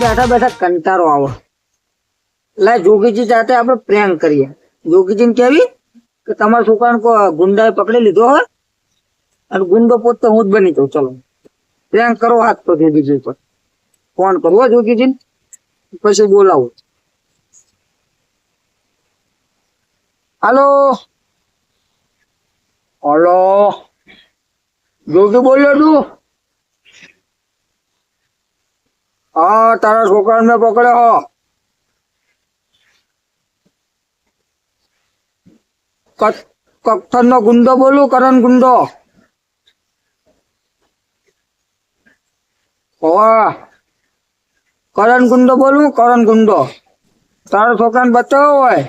બેઠા બેઠા કંટાળો આવો. લા, જોગીજી સાથે આપણે પ્રેમ કરીએ. જોગીજીને કેવી કે તમારા છોકરાને કોઈ ગુંડાએ પકડી લીધો હોય અને ગુંડો પોતે હું જ બની જાઉં. ચલો. પ્રેમ કરો હાથ તો જોગીજી ઉપર. ફોન કરવો જોગીજીને. પછી બોલાવું. હાલો. હલો. જોગી બોલ્યો તું? હા તારા છોકરાને પકડ્યો. હો કથન નો ગુંડો બોલું કરણ હોવા. કરણ ગુંડો બોલું કરણ ગુંડો તારા છોકરાને બચાવો હોય?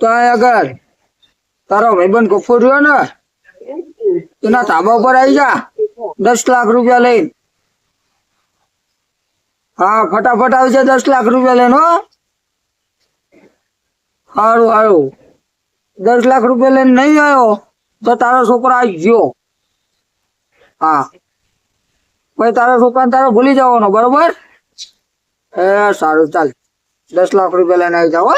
તો આગળ. તારો ભાઈબંધ કફૂર રહ્યો ને? એના તાબા ઉપર આવી જા. દસ લાખ રૂપિયા લઈને. હા, ફટાફટ આવજે દસ લાખ રૂપિયા લઈને સારું સારું દસ લાખ રૂપિયા લઈને નહીં આવ્યો, તો તારો છોકરો આવી ગયો. હા. પછી તારા છોકરાને તારે ભૂલી જવાનો, બરોબર? એ, સારું, ચાલ. દસ લાખ રૂપિયા લઈને આવી જાઓ હો.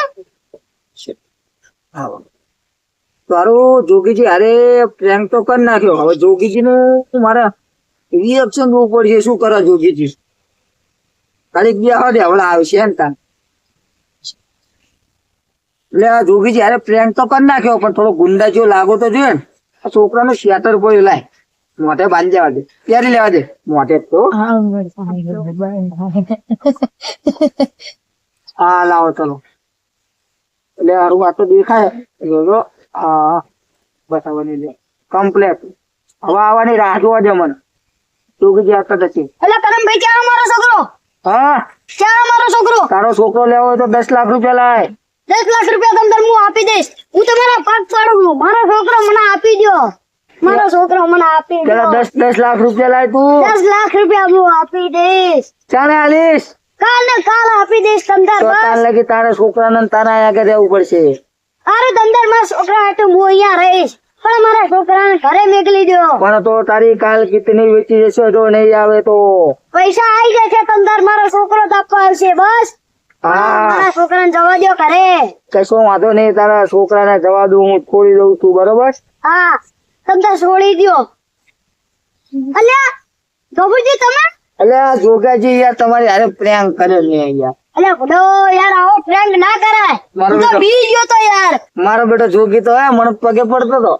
તારું જોગીજી અરે પ્રેન્ક તો કરી નાખ્યો. હવે જોગીજી નું મારે રિએક્શન જોવું પડશે. શું કરે જોગીજી? ખાલી બે હવે હવે આવશે ને તાર. એટલે જોગીજી અરે પ્રેન્ક તો કરી નાખ્યો પણ થોડો ગુંડા જેવો લાગો તો જોઈએ ને. આ છોકરાનો સ્વેટર પડ્યું લાય. મોઢે બાંધી જવા દે. પહેરી લેવા દે? મોઢે તો. હા લાવો ચલો. એટલે હારું આ તો દેખાય. હા બતાવવાની લે કમ્પ્લેટ હવે આવવાની રાહ જોવા દે મને. જોગીજી આવતા થશે એટલે કરમભાઈ ક્યાં મારો છોકરો? હા? ક્યાં મારો છોકરો? તારો છોકરો લેવો હોય તો દસ લાખ રૂપિયા લાય. દસ લાખ રૂપિયા તમને હું આપી દઈશ. હું તમારા પગ પાડું મારો છોકરો મને આપી દો મારો છોકરો મને આપી દો દસ દસ લાખ રૂપિયા લાય તું. દસ લાખ રૂપિયા હું આપી દઈશ. ચાલે આલીશ? કાલે કાલ આપી દઈશ તમને તો તાર બસ. લગી તારા છોકરાને ને તારા આગળ રહેવું પડશે. અરે તમતારમાં છોકરા હાટુ હું અહીંયા રહીશ. પણ મારા છોકરાને ઘરે મેકલી દો. પણ તો તારી કાલ કિતની વેચી જશે જો નહીં આવે તો. પૈસા આવી જશે તમતાર મારો છોકરો તાપવા આવશે બસ. મારા છોકરાને જવા દો ઘરે. કશો વાંધો નહીં તારા છોકરાને જવા દઉં હું છોડી દઉં છું બરોબર? હા તમતાર છોડી દો અલ્યા ગોપુજી તમે? અલ્યા જોગાજી યાર તમારી હારે પ્રેમ કરે અલ્યા ભલો યાર આવો પ્રેન્ક ના કરાય. મારો તો બી ગયો તો યાર. મારો બેટો જોગી તો હે મને પગે પડતો તો.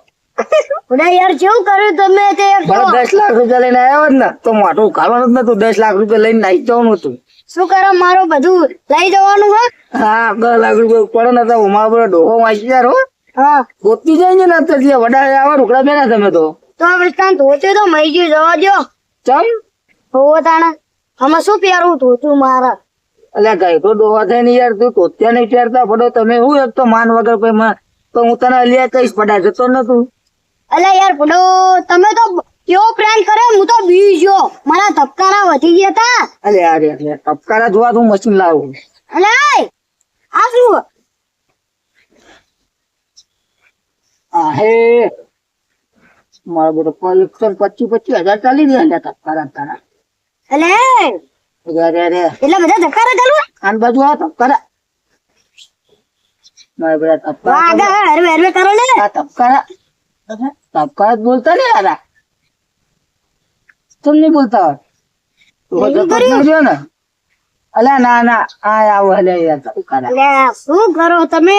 ભલા યાર જેવું કર્યું તમે તે. દસ લાખ રૂપિયા લઈને આવ્યો જ ને તો માટું ખાવાનું જ નતું દસ લાખ રૂપિયા લઈને નાઈ જવાનું હતું. શું કરો મારો બધું લઈ જવાનું હો? હા દસ લાખ રૂપિયા પડે ને તો મારો બધો ડોહો વાંચી યાર હો. હા. ગોતી જાય ને તો ત્યાં વડા આવા ઢોકળા બેના તમે તો. તો ત્યાં ધોતે તો મઈ ગયું જવા દો ચમ? હોવો તાણા. આમાં શું પહેરવું ધોતું મારા? એટલે ગાય તો ડોહા થાય ને યાર તું તોત્યા નહીં પહેરતા પડો. તમે હું એક તો માન વગર કોઈ માં તો હું તને લે કહીશ પડા જતો નતું અલ્યા યાર પડો તમે તો કેવો પ્રેન્ક કરે હું તો બીજો. મારા ધબકારા વધી ગયા તા. અરે યાર એટલે ધબકારા જોવા તું મશીન લાવું. અલે આ શું? આ હે મારો બધો એકસો પચીસ પચીસ હજાર ચાલી રહ્યા ટપકારા તારા. અલે એટલા બધા ધબકારા ચાલુ આન બાજુ આ ટપકારા મારા બધા ટપકારા આગળ હરવે હરવે કરો ને. આ ટપકારા ટપકારા જ બોલતા ને યાર કેમ બોલતા હોય? તું એવું બધો કર્યું? પકડી રહ્યો ને? અલ્યા ના ના આ આવો અલે યાર ટપકારા અલે શું કરો તમે?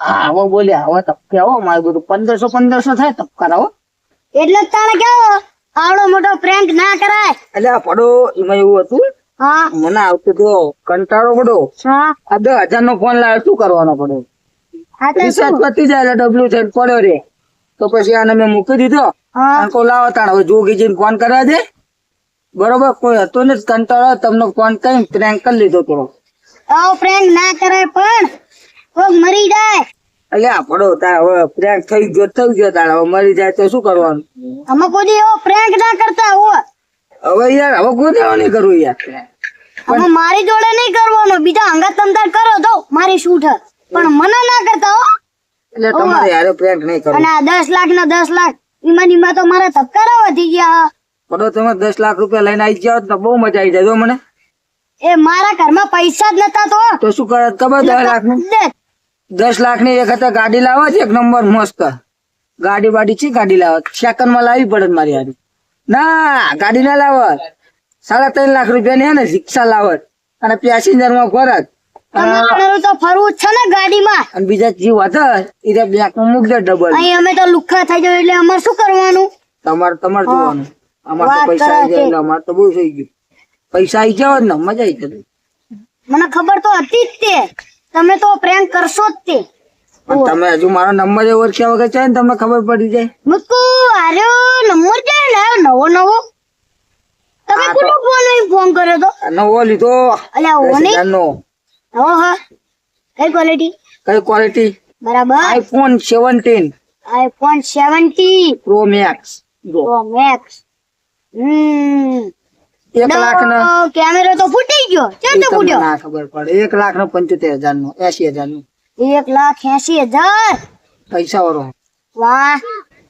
આવો બોલ્યા આવો તપ આવો. મારું બધું પંદરસો પંદરસો થાય ટપકારા આવો એટલે તાણે કેવો આવડો મોટો પ્રેન્ક ના કરાય. અલ્યા પડો એમાં એવું હતું મને આવતો તો કંટાળો પડો. આ દસ હજાર નો ફોન લાવે શું કરવાનો પડે? હા રિચાર્જ પતી જાય ડબલ્યુ છે પડ્યો રે. તો પછી આને મેં મૂકી દીધો. હા. લાવો તાણ હવે જોગીજીને ફોન કરવા દે. બરોબર? કોઈ હતો ને કંટાળો તમને ફોન કરી પ્રેન્ક કરી લીધો થોડો. આવો પ્રેન્ક ના કરાય પણ કોક મરી જાય. અલ્યા પડો તાર હવે પ્રેન્ક થઈ ગયો થઈ ગયો તાર હવે મરી જાય તો શું કરવાનું? અમે કોઈ એવો પ્રેન્ક ના કરતા હો હવે યાર હવે કોઈ નહીં કરવું યાર. હવે મારી જોડે નહીં કરવાનો. બીજા અંગત તમતાર કરો તો મારી શૂટ પણ મને ના કરતા હો. એટલે તમારે યાર પ્રેન્ક નહીં કરો અને આ દસ લાખ ના દસ લાખ ઈમાં ઈમાં તો મારા ધબકારા વધી ગયા. પડો તમે દસ લાખ રૂપિયા લઈને આવી જાવ તો બહુ મજા આવી જાય જો મને. એ મારા ઘરમાં પૈસા જ નતા તો. તો શું કરે? ખબર દસ લાખનું દે. દસ લાખની એક હતા ગાડી લાવો છે એક નંબર મસ્ત. ગાડી વાડી છે ગાડી લાવો સેકન્ડમાં લાવી પડે મારી હારી. ના ગાડી ના લાવત. સાડા ત્રણ લાખ રૂપિયા ની ને રિક્ષા લાવત. અને પેસેન્જરમાં ફરત તો ફરવું છે ને ગાડીમાં. અને બીજા જીવ હતા એ માં મૂકી ડબલ. અહીં અમે તો લુખ્ખા થઈ જાય એટલે અમારે શું કરવાનું? તમારે તમારે જોવાનું. અમારે તો પૈસા આવી જાય અમારે તો બહુ થઈ ગયું. પૈસા આવી જાવ ને મજા આવી જતી. મને ખબર તો હતી જ તે. તમે તો પ્રેમ કરશો જ તે. તમે હજુ મારો નંબર એ ઓળખ્યા વગર છે ને તમને ખબર પડી જાય. મુકુ આરે નંબર ક્યાં ને નવો નવો. તમે કોનો ફોન ફોન કર્યો તો? નવો લીધો. અલ્યા ઓ નહીં હજારનો. નવો હા. કઈ ક્વોલિટી કઈ ક્વોલિટી બરાબર. IPhone seventeen iPhone seventy pro max pro max hmm. એક લાખ નો. કેમેરો તો ફૂટી ગયો. તો ફૂટ્યો? ના ખબર પડે. એક લાખ નો પંચોતેર હજાર નો એસી હજારનું. એક લાખ એસી હજાર પૈસા વાળો વાહ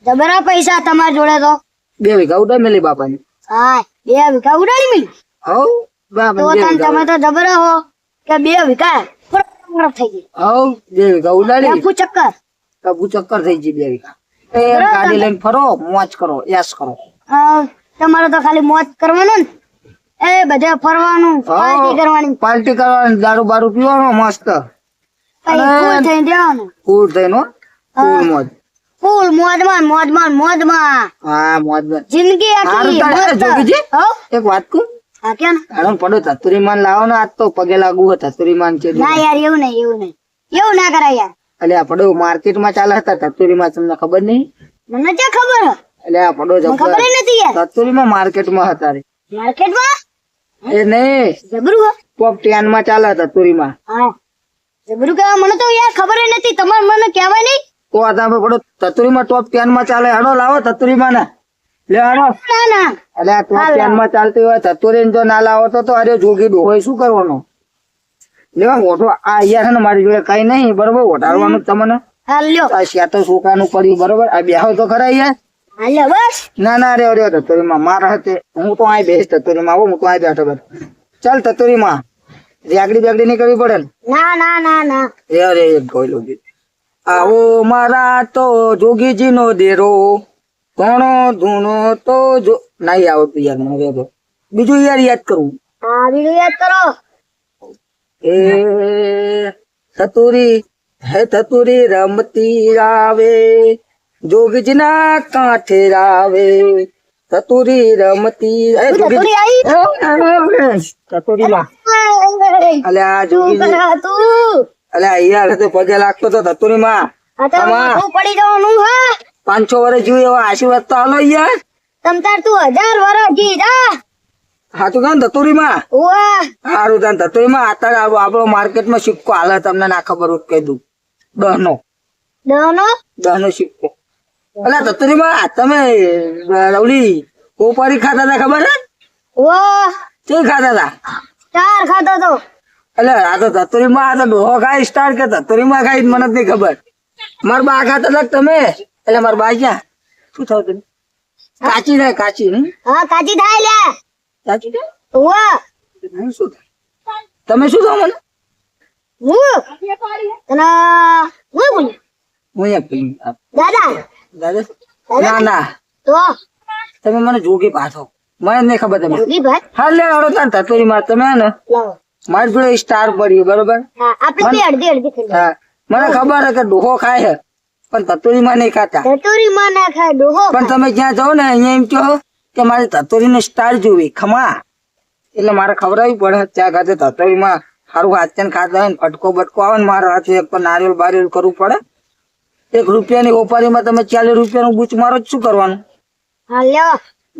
જબરા પૈસા તમારા જોડે તો બે વીઘા ઉડા મેલી બાપાની હા બે વીઘા ઉડાડી મિલી હવ બાપા તો બે તને વીઘા તમે તો જબરા હો કે બે વીઘા ફરક થઈ ગઈ હવ બે વીઘા ઉડાડી આખું ચક્કર કબુ ચક્કર થઈ ગઈ બે વીઘા એ બરાબર. ગાડી લઈને ફરો મોજ કરો યસ કરો હા, તમારે તો ખાલી મોજ કરવાનું ને એ બધે ફરવાનું પાર્ટી કરવાની પાર્ટી કરવાની દારૂ બારૂ પીવાનો મસ્ત પછી ફૂલ થઈ જવાનું. કુલ થઈને. કુલ મોજ. ફૂલ મોજમાં મોજમાં મોજમાં. હા મોજ મોજ. જિંદગી આખી જોગીજી? એક વાત કહું? હા કે ને? હાલો પડો તતુરી માન લાવો ને આજ તો પગે લાગુ હતા તતુરી માન છે ના યાર એવું નહીં એવું નહીં. એવું ના કરાય યાર. એટલે આ પડો માર્કેટમાં ચાલે હતા તતુરી માં તમને ખબર નહીં? મને ક્યાં ખબર? એટલે આ પડો મને ખબર નથી યાર. તતુરી માં માર્કેટમાં હતા રે માર્કેટમાં? એ નહીં. જબરું હે? ટેનમાં ચાલે તતુરી માં હા. જબરું કહેવા મને તો યાર ખબર નથી. તમારે મને કહેવાય નહીં? ઓ આ તમે પડો તતુરીમાં ટોપ 10 માં ચાલે. હડો લાવો તતુરીમાં ના. લે હડો ના ના. અલે આ ટોપ 10 માં ચાલતી હોય તતુરી જો ના લાવો તો તો અરે જોગી ડોહોય શું કરવાનું? લેવા મોટો આ યાર ને મારી જોડે કઈ નહીં બરોબર? ઓટાડવાનું તમને. હાલ લ્યો. આ શેતો છોકરાનું પડ્યું બરોબર? આ બેહો તો ખરા યાર હાલ બસ. ના ના રે અરે તતુરીમાં મારા હાથે હું તો આ બેસ તતુરીમાં. આવું હું તો આ બેઠો બેઠો. ચાલ તતુરીમાં. રેગડી બેગડી નહીં કરવી પડે ને ના ના ના ના રે રે એક ગોયલો ગીત આવો મારા તો જોગીજી નો દેરો ઘણો ધૂણો તો જો નહીં આવતું યાર મને રે રે. બીજું યાર યાદ કરું હા બીજું યાદ કરો એ તતુરી હે તતુરી રમતી આવે જોગીજીના કાંઠે આવે તતુરી રમતી હે તું જોગીજી તતુરી આવી કટોરીમાં અલે આ તું જોગીજી તું. અલે યાર તો પગે લાગતો તો કટોરીમાં આ તો તમા. પડી જવાનું હા. પાંચસો વર્ષ જોઈએ એવા આશીર્વાદ તો હાલો યાર તમ તું હજાર વર્ષ જી જા. સાચું કહે ને ધતુરીમાં વાહ સારું તાન ધતુરીમાં અત્યારે આપણો માર્કેટમાં સિક્કો હાલે તમને ના ખબર હોત કહી દઉં. દહ નો દનો દહ નો સિક્કો અલે ધતુરીમાં તમે રવલી કોપારી ખાતા હતા ખબર હે વાહ તે ખાતા હતા? ચાર ખાતો તો. એટલે આ તો ધતુરીમાં આ તો ડોહો ખાઈ સ્ટાર્ટ કે ધતુરીમાં ખાઈ મને નથી ખબર. મારા બા ખાતા હતા તમે? એટલે મારા બા ક્યાં? શું થયું તમે કાચી થાય કાચી નહીં હા કાચી થાય લે. કાચી થાય? શું થાય? તમે શું થો મને હું? તને હું બોલ્યું હું અહીંયા પી દાદા? દાદા? ના ના. તો? તમે મને જોગી પાછો. મને નહીં ખબર તમે. જોગી ભાઈ હા લે હળો તાર ધતુરીમાં. તમે ને? લાવો. મારી જોડે સ્ટાર પડ્યું બરોબર? આપણે અડધી અડધી હા મને ખબર હે કે ડોહો ખાય છે પણ ધતુરીમાં નહીં ખાતા. તતુરી માં ના ખાય ડોહો પણ તમે જ્યાં જાઓ ને અહીંયા એમ કહો કે મારે ધતોરીનો સ્ટાર જોવી ખમા. એટલે મારે ખવડાવી પડે ત્યાં ખાતે ધતોરીમાં સારું હાચન ખાતા હોય ને ફટકો બટકો આવે ને મારા હાથે એક નારિયેલ બારિયેલ કરવું પડે. એક રૂપિયાની ઓપારીમાં તમે ચાલીસ રૂપિયાનું બૂચ મારો શું કરવાનું?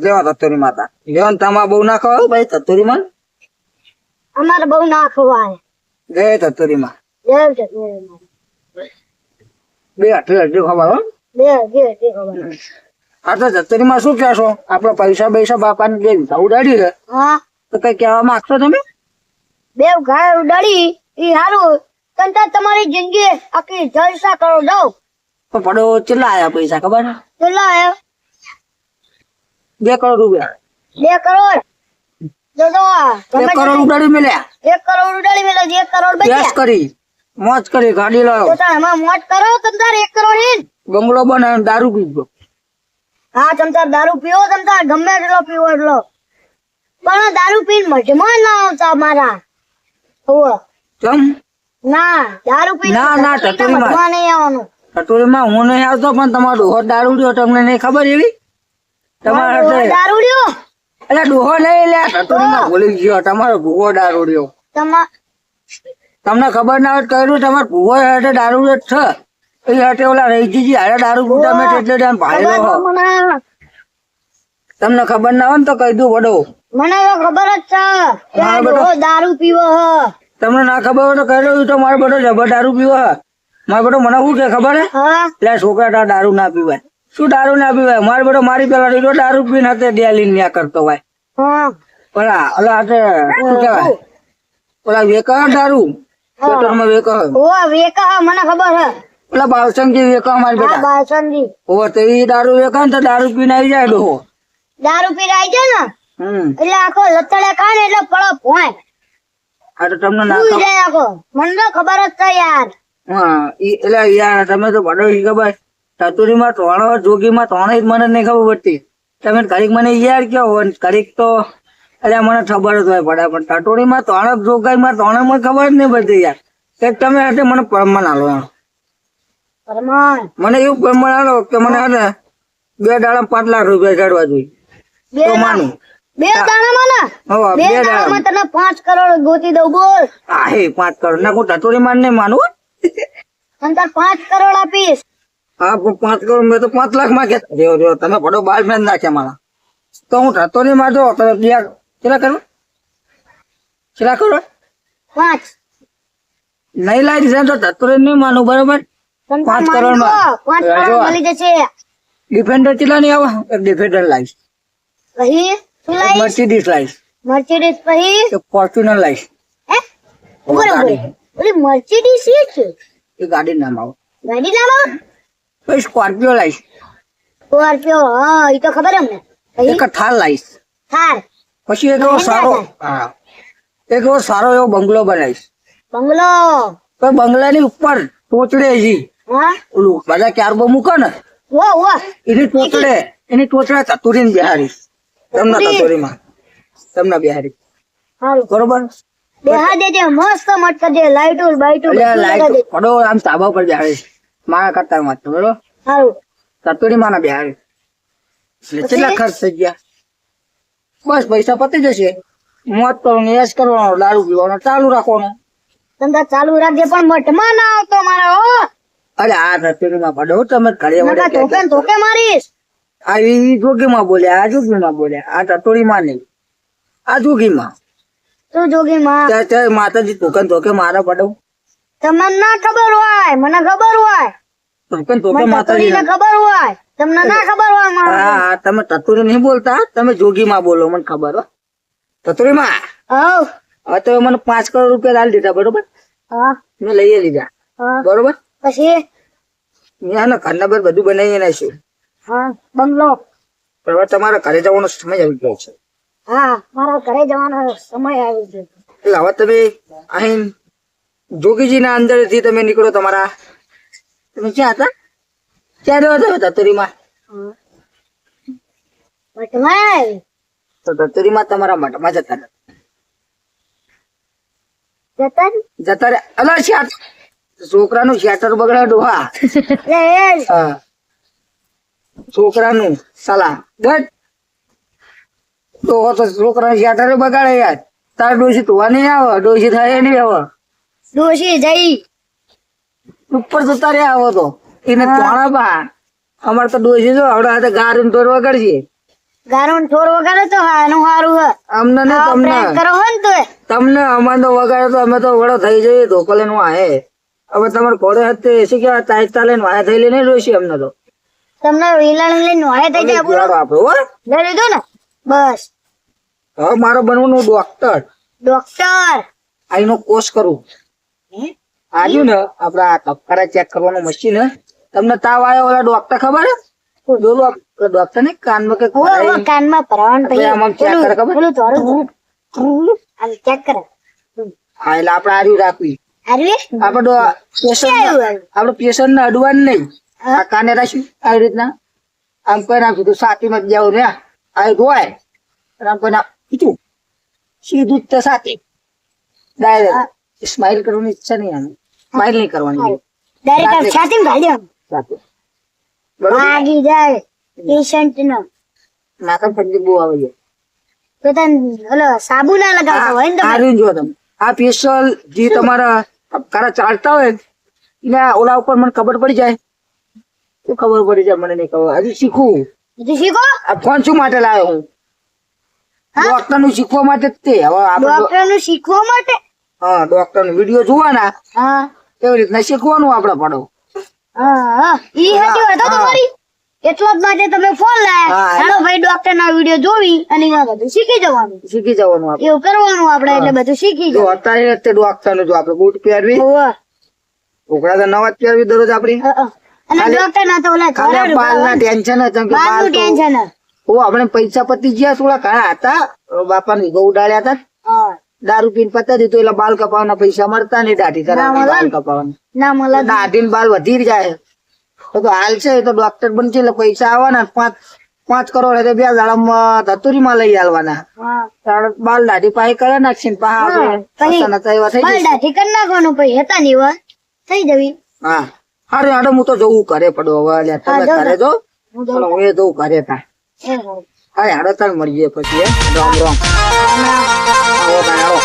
લેવા તતુરી માતા. લેવા તમા બહુ નાખો ભાઈ તતુરી ધતોરીમાં અમારે બહુ ના ખવાય. ગયે ધતોરીમાં માં. બે અઠી બે આ તો ધતોરીમાં શું કહેશો? આપડે પૈસા પૈસા બાપાને જે ઉડાડી તો કઈ કહેવા માંગશો તમે? બે ગાય ઉડાડી ઈ હારું. કંતા તમારી જિંદગી આખી જલસા કરો દઉં. તો પડો કેટલા આયા પૈસા ખબર? છે? આયા? બે કરોડ રૂપિયા. બે કરોડ? એક કરોડ ઉડાડી મેલ્યા એક કરોડ ઉડાડી મેલો એક કરોડ બચ્યા. કરી મોજ કરી ગાડી તો તાર મોજ કરો તમ એક કરોડ હે બંગલો બનાવ્યો દારૂ પીધો. હા તમ દારૂ પીવો તમ ગમે એટલો પીવો એટલો. પણ દારૂ પીને મજમાં ના આવતા મારા. હોવે. ચમ? ના દારૂ પી ના, ના, ટટોરીમાં. નહીં આવવાનું. હું નહીં આવતો પણ તમારો દારૂ રહ્યો તમને નહીં ખબર એવી? તમારા મારો દારૂ લ્યો એટલે ડોહો નહીં લે કટોરીમાં ભૂલી ગયો તમારો ભૂવો દારૂ રહ્યો. તમને ખબર ના હોય તો કહ્યું તમારે ભૂવો હાથે દારૂ જ છે. એ હેઠે ઓલા રહીજી હારે દારૂ પીતા મેં એટલે ટાઈમ ભાડેલો તમને ખબર ના હોય ને તો કહી દઉં વડો. મને તો ખબર જ છે દારૂ પીવો હ. તમને ના ખબર હોય તો કહી દઉં તો મારો બધો જબર દારૂ પીવો હે. મારો બધો મને શું કે ખબર હે? એટલે છોકરા દારૂ ના પીવાય. શું દારૂ ના પીવાય? મારો બેટો મારી પેલા તો દારૂ પીને હાથે ડેલી ન્યા કરતો હોય. ઓલા ઓલા હાથે શું કહેવાય? ઓલા વેકા દારૂ? પેટ્રોલમાં વેકા ઓ વેકા મને ખબર હે. ઓલા બાલસંગજી વેકા મારી બેટા. બાસંદી ઓ તો ઈ દારૂ વેકા ને તો દારૂ પીને આવી જાય ડોહો. દારૂ પી રાઈ જાય ને? હમ. એટલે આખો લતડે ખાય ને એટલે પડો ભોય. આ તો તમને ના આખો. મને તો ખબર જ છે યાર. હા એટલે યાર તમે તો બડો ઈ ખબર. ચતુરીમાં ત્રણ જોગીમાં ત્રણ જ મને નહીં ખબર પડતી. તમે ઘડીક મને યાર કયો હોય ઘડીક તો એટલે મને ખબર જ હોય પડે પણ ટટોરીમાં ત્રણ જોગાઈમાં ત્રણ મને ખબર જ નહીં પડતી યાર. કે તમે હાથે મને પ્રમાણ આલો મને એવું પ્રમાણ આલો કે મને હે. ને બે દાડા પાંચ લાખ રૂપિયા ચડવા જોઈએ. તો માનું. બે દાણામાં બે બે તને પાંચ કરોડ ગોતી દઉં બોલ. હા પાંચ કરોડ. ના હું ટટોરીમાં નહીં માનું. પાંચ કરોડ આપીશ. હા પાંચ કરોડ મેં તો પાંચ લાખમાં રહ્યો રહ્યો તમે બડો બાર મેં નાખ્યા મારા. તો હું ટટોરીમાં જો તમે બે કેટલા કરો? કેટલા કરો? પાંચ. નહીં લાવી દીધા તો ટટોરી નહીં માનું બરોબર? પાંચ. કરોડ મળી ડિફેન્ડર કેટલા નહીં આવે? એક ડિફેન્ડર લાવીશ મર્સિડીઝ લાવીશ મર્સિડીઝ પછી? ફોર્ચ્યુનર લાવીશ મર્સિડીઝ છે એ ગાડી નામ આવે. ગાડી લાવો પછી સ્કોર્પિયો લાવીશ સ્કોર્પિયો હા એ તો ખબર અમને. પછી એક થાર લાવીશ થાર. પછી એક એવો સારો હા. એક એવો સારો એવો બંગલો બનાવીશ. બંગલો? તો બંગલાની ઉપર ટોચડે હજી. હા? ઓલું બધા ક્યારબો મૂકે ને વો વો. એની ટોચડે એની ટોચડે ચતુરી ને બિહારી તમને ચતુરી? ચતુરીમાં તમને બિહારી હારું. બરોબર? બેહા દેજે મસ્ત મટકજે લાઈટો બાઈટો પડો આમ તાબા પર બિહારી મારા કરતા વાંચતો બરોબર હારું. ચતુરી માં બિહારી એટલે કેટલા ખર્ચ થઈ ગયા? બસ પૈસા પતી જશે. મોત કરવાનું યશ કરવાનો દારૂ પીવાનો ચાલુ રાખવાનો. ધંધા ચાલુ રાખજે પણ મઠમાં ના આવતો મારા હો. અરે આ ચતુરીમાં પડો તમે ઘરે વડે ધોકે ને ધોકે મારીશ. આ ઈ જોગીમાં બોલ્યા આ જોગીમાં બોલ્યા આ ટટોરીમાં નહીં. આ જોગીમાં. તો જોગી માં ત્યાં ત્યાં માતાજી ધોકે ધોકે મારા પડો. તમને ના ખબર હોય મને ખબર હોય. મને માતાજી ખબર હોય. તમને ના ખબર હોય હા હા, તમે તતુરી નહીં બોલતા તમે જોગીમાં બોલો મને ખબર હો. તતુરી માં હવે તો મને પાંચ કરોડ રૂપિયા લાલ દીધા બરોબર? મેં લઈએ લીધા. બરોબર? પછી? ત્યાં ઘરના પર બધું બનાવી નાખ્યું. બંગલો. તમારા ઘરે જવાનો સમય આવી ગયો છે. હા મારા ઘરે જવાનો સમય આવ્યો છે. એટલે હવે તમે અહીં જોગીજીના અંદરથી તમે નીકળો તમારા તમે ક્યાં હતા ક્યાં રહ્યો તમે ધતુરીમાં હા. મઠમાં આવી. તો ધતુરીમાં તમારા મઠમાં જતા રહ્યા. જતા ને? જતા રહ્યા અલા શેટ છોકરાનું શેટર બગડાડું હા એટલે એ જ. હા છોકરાનું સલા ગટ તો તો છોકરાનું શેટર બગાડે યાર તાર ડોસી ધોવા નહીં આવે ડોસી થાય નહીં આવે ડોશી જઈ ઉપર જતા રહ્યા આવો તો. એને તોણા બા અમારે તો ડોસી જો આવડે હાથે ગારું દોર વગાડશે. ગારું થોર વગાડે તો હા એનું સારું હે. અમને ને તમને. કરો હો ને તમને અમારે તો વગાડે તો અમે તો વડો થઈ જઈએ ધોકો લઈને વાહે હવે તમારે ઘોડે હતે શું કેવાય તાજ તાલે વાહે થઈ લઈને ડોસી અમને તો. તમને વિલાણ લઈને વાહે થઈ જાય બોલો આપણો હો. લે લીધું ને? બસ. હવે મારો બનવાનું ડોક્ટર. ડોક્ટર. આઈનો કોર્સ કરું. આજુ ને આપડા કપકારા ચેક કરવાનું મશીન તમને તાવ આવ્યો ઓલા ડોક્ટર ખબર ડોલું ડોક્ટર ને કાનમાં કે કાનમાં ભરાવાનું પછી આમ આમ કરે ખબર? પેલું થોડું આમ check કરે. હા એટલે આપણે આર્યું રાખવી. આપડે આપણે પેશન્ટ ને અડવાનું નહીં. આ કાને રાખ્યું? આવી રીતના. આમ કરી નાખ્યું તો સાતી માં જાવ રે. આ ગોય આમ કરી નાખ્યું સીધું જ તો સાતી. ડાયરેક્ટ સ્માઇલ કરવાની ઈચ્છા નહીં આને સ્માઇલ નહીં કરવાની. ડાયરેક્ટ છાતીમાં ઘાલી. સાતી વાગી જાય. પેશન્ટ નો. નાકા ફરી બહુ આવે છે. તો તને ઓલો સાબુ ના લગાવતા હોય ને તમે જો તમે. આ પેશલ જે તમારા કારા ચાલતા હોય એને ઓલા ઉપર મને ખબર પડી જાય. શું ખબર પડી જાય મને નહીં ખબર. હજી શીખવું બધું શીખો? આ ફોન શું માટે લાવ્યો હું? ડોક્ટરનું શીખવા માટે જ તે. હવે ડોક્ટરનું શીખવા માટે? હા ડોક્ટરનું વીડિયો જોવાના હા. એવી રીતના શીખવાનું આપણે પડો? હા હા. ઈ સાચી વાત તમારી? એટલા જ માટે તમે ફોન લાયા. ચાલો ભાઈ ડોક્ટર ના વીડિયો જોવી અને એમાં બધું શીખી જવાનું. શીખી જવાનું આપણે. એવું કરવાનું આપણે એટલે બધું શીખી જો જવાનું. અત્યારે ડોક્ટરનું જો આપણે બૂટ પહેરવી. ઉકળા તો નવા જ પહેરવી દરરોજ આપડી હા, હા. અને ડોક્ટર ના તો ઓલા ખાલી બાલ ના ટેન્શન જ કે બાલ ટેન્શન ઓ આપણે પૈસા પતી ગયા થોડા ઘણા હતા. બાપા ની ગૌ ડાળ્યા હતા. હા. દારૂ પીને પતા દીધું એટલે બાલ કપાવવાના પૈસા મળતા નહીં દાઢી ના બાલ ને. ના મળે દાઢી ને બાલ વધી જાય. તો હાલ છે તો ડોક્ટર બનશે એટલે પૈસા આવવાના. પાંચ પાંચ કરોડ એટલે બે દાડામાં ધતુરીમાં લઈ આવવાના બાલ દાઢી પાહી કરે નાખશે દાઢી કરી નાખવાનું પછી હતા નહીં થઈ જવી. હા. હારું હાડો હું તો જવું કરે પડો હવે. ઘરે જો. હું એ જવું કરે તા. હા હાડો તાર મળીએ પછી રામ રામ. આવો ભાઈ આવો.